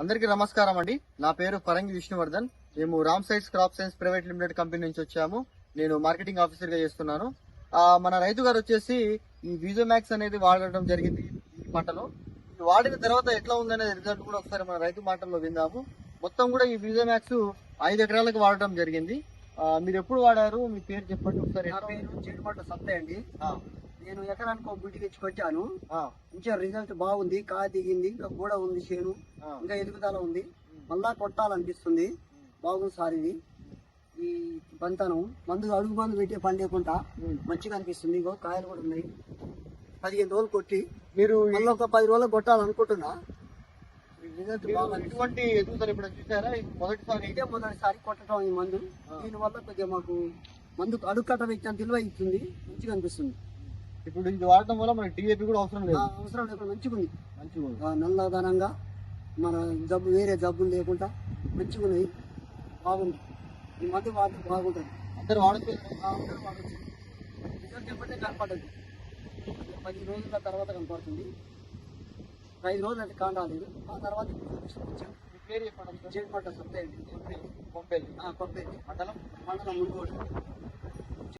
అందరికీ నమస్కారం అండి. నా పేరు పరంగి విష్ణువర్ధన్. మేము Ram sides crop science private limited company నుంచి వచ్చాము. నేను మార్కెటింగ్ ఆఫీసర్గా చేస్తున్నాను మన రైతు గారు వచ్చేసి ఈ విజోమాక్స్ అనేది వాడడం జరిగింది ఈ పంటలో. వాడిన తర్వాత ఎట్లా ఉందనే రిజల్ట్ కూడా ఒకసారి మన రైతు మాటల్లో విందాము. మొత్తం కూడా ఈ విజోమాక్స్ ఐదు ఎకరాలకు వాడడం జరిగింది. మీరు ఎప్పుడు వాడారు? మీ పేరు చెప్పండి ఒకసారి. చెడుమట్ట సత్తే అండి. నేను ఎకరానికి ఒక గుడ్డి తెచ్చుకొచ్చాను. ఆ, మంచిగా రిజల్ట్ బాగుంది. కాయ దిగింది ఇంకా కూడా ఉంది చేను. ఇంకా ఎదుగుదల ఉంది. మళ్ళా కొట్టాలనిపిస్తుంది. బాగుంది సార్ ఇది. ఈ పంతనం మందు అడుగు మందు పెట్టే పని లేకుండా. మంచిగా అనిపిస్తుంది. ఇగో కాయలు కూడా ఉన్నాయి. పదిహేను రోజులు కొట్టి మీరు మళ్ళీ ఒక పది రోజులు కొట్టాలనుకుంటున్నా. ఇటువంటి ఎదుగుదల ఇప్పుడు చూసారా? మొదటిసారి ఇదే మొదటిసారి కొట్టడం ఈ మందు. దీనివల్ల కొద్దిగా మాకు మందు అడుగు కట్ట పెట్టిన విలువ ఇస్తుంది. మంచిగా అనిపిస్తుంది. ఇప్పుడు ఇది వాడటం వల్ల మనకి డిఏపి కూడా అవసరం ఆ, లేదు అవసరం లేకుండా మంచిగా ఉంది మంచిగా ఉంది. ఆ, నల్లదనంగా మన జబ్బు వేరే జబ్బులు లేకుండా మంచిగా ఉన్నాయి బాగుంది. ఈ మందు వాటి బాగుంటుంది. అందరు వాడుతూ ఆ, వాడొచ్చు. రిజల్ట్ కనపడదు. పది రోజుల తర్వాత కనపడుతుంది. ఐదు రోజులు అయితే కాండాలేదు ఆ తర్వాత పేరు చెప్పండి. చేపట్ట సత్తే కొంపల్లి కొబ్బరి మండలం? మండలం మునుగోడు.